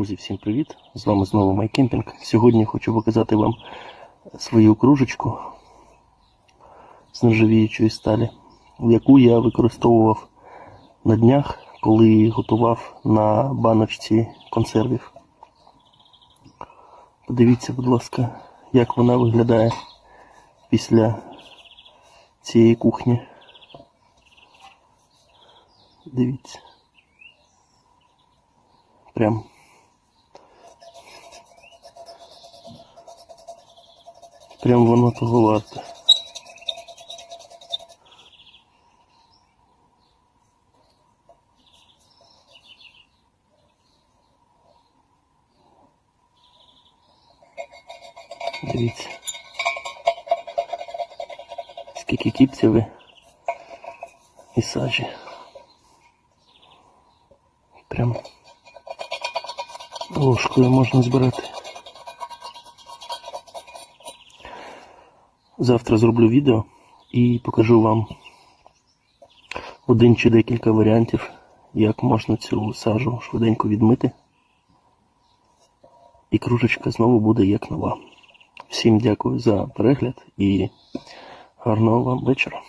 Друзі, всім привіт! З вами знову Майкемпінг. Сьогодні хочу показати вам свою кружечку з нержавіючої сталі, яку я використовував на днях, коли готував на баночці консервів. Подивіться, будь ласка, як вона виглядає після цієї кухні. Дивіться. Прям Прям воно того. Дивіться. Скільки кіпців і сажі. Прям ложкою можна збирати. Завтра зроблю відео і покажу вам один чи декілька варіантів, як можна цю сажу швиденько відмити. І кружечка знову буде як нова. Всім дякую за перегляд і гарного вам вечора.